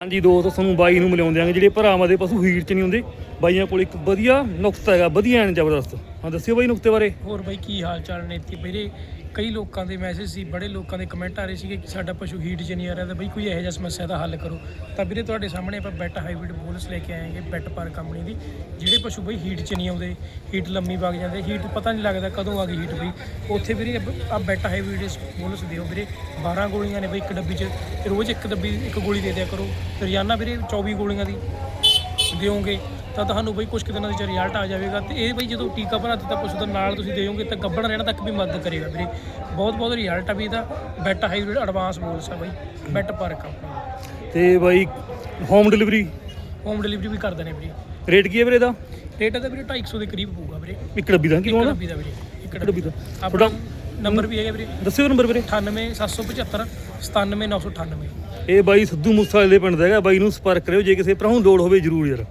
ਹਾਂਜੀ, ਦੋਸਤੋ ਤੁਹਾਨੂੰ ਬਾਈ ਨੂੰ ਮਿਲਾਉਂਦੇ ਆਂਗੇ ਜਿਹੜੇ ਭਰਾਵਾਂ ਦੇ ਪਸ਼ੂ ਹੀਰ ਚ ਨਹੀਂ ਹੁੰਦੇ। ਬਾਈਆਂ ਕੋਲ ਇੱਕ ਵਧੀਆ ਨੁਕਤਾ ਹੈਗਾ, ਵਧੀਆ ਐਨ ਜ਼ਬਰਦਸਤ। ਹਾਂ, ਦੱਸਿਓ ਬਾਈ ਨੁਕਤੇ ਬਾਰੇ। ਹੋਰ ਬਾਈ ਕੀ ਹਾਲ ਚਾਲ ਨੇ ਇੱਥੇ? ਵੀਰੇ, ਕਈ ਲੋਕਾਂ ਦੇ ਮੈਸੇਜ ਸੀ, ਬੜੇ ਲੋਕਾਂ ਦੇ ਕਮੈਂਟ ਆ ਰਹੇ ਸੀਗੇ ਕਿ ਸਾਡਾ ਪਸ਼ੂ ਹੀਟ 'ਚ ਨਹੀਂ ਆ ਰਿਹਾ, ਤਾਂ ਬਈ ਕੋਈ ਇਹੋ ਜਿਹਾ ਸਮੱਸਿਆ ਦਾ ਹੱਲ ਕਰੋ। ਤਾਂ ਵੀਰੇ, ਤੁਹਾਡੇ ਸਾਹਮਣੇ ਆਪਾਂ ਬੈਟ ਹਾਈਬ੍ਰਿਡ ਬੋਲਸ ਲੈ ਕੇ ਆਏਗੇ ਬੈਟ ਪਰ ਕੰਪਨੀ ਦੀ। ਜਿਹੜੇ ਪਸ਼ੂ ਬਈ ਹੀਟ 'ਚ ਨਹੀਂ ਆਉਂਦੇ ਹੀਟ ਲੰਮੀ ਵਗ ਜਾਂਦੇ ਹੀਟ ਪਤਾ ਨਹੀਂ ਲੱਗਦਾ ਕਦੋਂ ਆ ਗਈ ਹੀਟ ਬਈ। ਉੱਥੇ ਵੀਰੇ ਆ ਬੈਟ ਹਾਈਬ੍ਰਿਡ ਬੋਲਸ ਦਿਓ ਵੀਰੇ 12 ਗੋਲੀਆਂ ਨੇ ਬਈ ਇੱਕ ਡੱਬੀ 'ਚ ਰੋਜ਼ ਇੱਕ ਡੱਬੀ, ਇੱਕ ਗੋਲੀ ਦੇ ਦਿਆ ਕਰੋ। ਰੋਜ਼ਾਨਾ ਵੀਰੇ 24 ਗੋਲੀਆਂ ਦੀ ਦਿਓਗੇ। ਤਾਂ ਤੁਹਾਨੂੰ ਬਈ ਕੁਝ ਕੁ ਦਿਨਾਂ ਦੇ ਵਿੱਚ ਰਿਜ਼ਲਟ ਆ ਜਾਵੇਗਾ ਤੇ ਇਹ ਬਈ ਜਦੋਂ ਟੀਕਾ ਭਰਾ ਦਿੱਤਾ ਪਸ਼ੂ ਦਾ ਨਾਲ ਤੁਸੀਂ ਦਿਓਗੇ ਤਾਂ ਗੱਭਣ ਰਹਿਣ ਤੱਕ ਵੀ ਮਦਦ ਕਰੇਗਾ ਵੀਰੇ। ਬਹੁਤ ਬਹੁਤ ਰਿਜ਼ਲਟ ਆ ਵੀ ਇਹਦਾ ਬੈਟ ਹਾਈਬ੍ਰਿਡ ਐਡਵਾਂਸ ਬੋਲਸ ਆ ਬਈ ਬੈਟ ਪਰ ਕੰਪਨੀ ਤੇ ਬਾਈ ਹੋਮ ਡਿਲੀਵਰੀ ਹੋਮ ਡਿਲੀਵਰੀ ਵੀ ਕਰਦੇ ਨੇ ਵੀਰੇ। ਰੇਟ ਕੀ ਹੈ ਵੀਰੇ ਇਹਦਾ? ਰੇਟ ਇਹਦਾ ਵੀਰੇ 250 ਦੇ ਕਰੀਬ ਪਊਗਾ ਵੀਰੇ। ਇੱਕ ਡੱਬੀ ਦਾ ਕੀ ਇੱਕ ਹੋਣਾ? ਡੱਬੀ ਦਾ ਵੀਰੇ ਇੱਕ ਡੱਬੀ। ਦਾ। ਆਪਣਾ ਨੰਬਰ ਵੀ ਹੈਗਾ ਵੀਰੇ। ਦੱਸਿਓ ਨੰਬਰ ਵੀਰੇ। 98775 97998 ਇਹ ਬਾਈ ਸਿੱਧੂ ਮੂਸੇਵਾਲੇ ਦੇ ਪਿੰਡ ਦਾ ਹੈਗਾ। ਬਾਈ ਨੂੰ ਸੰਪਰਕ ਕਰਿਓ ਜੇ ਕਿਸੇ ਭਰਾ ਨੂੰ ਲੋੜ ਹੋਵੇ ਜਰੂਰ ਯਾਰ।